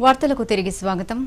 వార్తలకు తిరిగి స్వాగతం.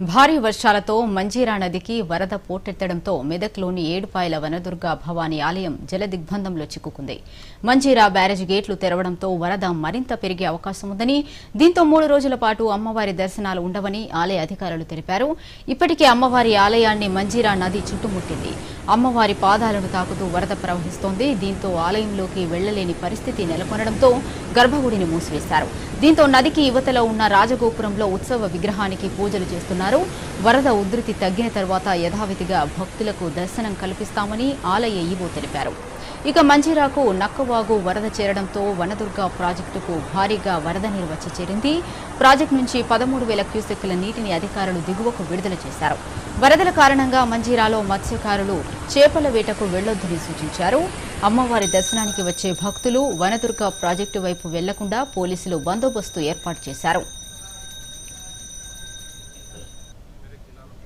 భారీ వర్షాలతో మంజీరా నదికి వరద పోటెత్తడంతో మెదక్లోని ఏడుపాయల వనదుర్గ భవానీ ఆలయం జలదిగ్బంధంలో చిక్కుకుంది. మంజీరా బ్యారేజ్ గేట్లు తెరవడంతో వరద మరింత పెరిగే అవకాశం ఉందని దీంతో మూడు రోజుల పాటు అమ్మవారి దర్శనాలు ఉండవని ఆలయ అధికారులు తెలిపారు. ఇప్పటికే అమ్మవారి ఆలయాన్ని మంజీరా నది చుట్టుముట్టింది. అమ్మవారి పాదాలను తాకుతూ వరద ప్రవహిస్తోంది. దీంతో ఆలయంలోకి వెళ్ళలేని పరిస్థితి నెలకొనడంతో గర్భగుడిని మూసివేశారు. దీంతో నదికి యువతలో ఉన్న రాజగోపురంలో ఉత్సవ విగ్రహానికి పూజలు చేస్తున్నారు. వరద ఉధృతి తగ్గిన తర్వాత యథావిధిగా భక్తులకు దర్శనం కల్పిస్తామని ఆలయ ఈవో తెలిపారు. ఇక మంజీరాకు నక్కవాగు వరద చేరడంతో వనదుర్గ ప్రాజెక్టుకు భారీగా వరద నీరు వచ్చి చేరింది. ప్రాజెక్టు నుంచి పదమూడు వేల క్యూసెక్కుల నీటిని అధికారులు దిగువకు విడుదల చేశారు. వరదల కారణంగా మంజీరాలో మత్స్యకారులు చేపల వేటకు వెళ్ళొద్దని సూచించారు. అమ్మవారి దర్శనానికి వచ్చే భక్తులు వనదుర్గ ప్రాజెక్టు వైపు వెళ్ళకుండా పోలీసులు బందోబస్తు ఏర్పాటు చేశారు.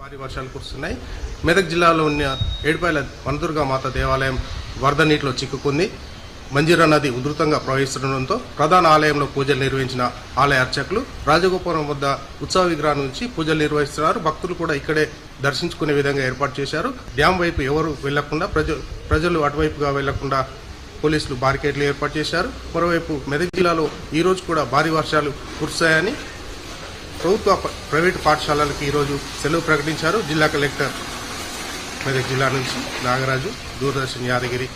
భారీ వర్షాలు కురుస్తున్నాయి మెదక్ జిల్లాలో ఉన్న ఏడుపాయల వనదుర్గా మాత దేవాలయం వరద నీటిలో చిక్కుకుంది. మంజీరా నది ఉధృతంగా ప్రవహిస్తుండడంతో ప్రధాన ఆలయంలో పూజలు నిర్వహించిన ఆలయ అర్చకులు రాజగోపురం వద్ద ఉత్సవ విగ్రహం నుంచి పూజలు నిర్వహిస్తున్నారు. భక్తులు కూడా ఇక్కడే దర్శించుకునే విధంగా ఏర్పాటు చేశారు. డ్యామ్ వైపు ఎవరు వెళ్ళకుండా ప్రజలు అటువైపుగా వెళ్ళకుండా పోలీసులు బారికేడ్లు ఏర్పాటు చేశారు. మరోవైపు మెదక్ జిల్లాలో ఈరోజు కూడా భారీ వర్షాలు కురుస్తాయని ప్రభుత్వ ప్రైవేటు పాఠశాలలకు ఈరోజు సెలవు ప్రకటించారు. జిల్లా కలెక్టర్ మెదక్ జిల్లా నుంచి నాగరాజు దూరదర్శన్ యాదగిరి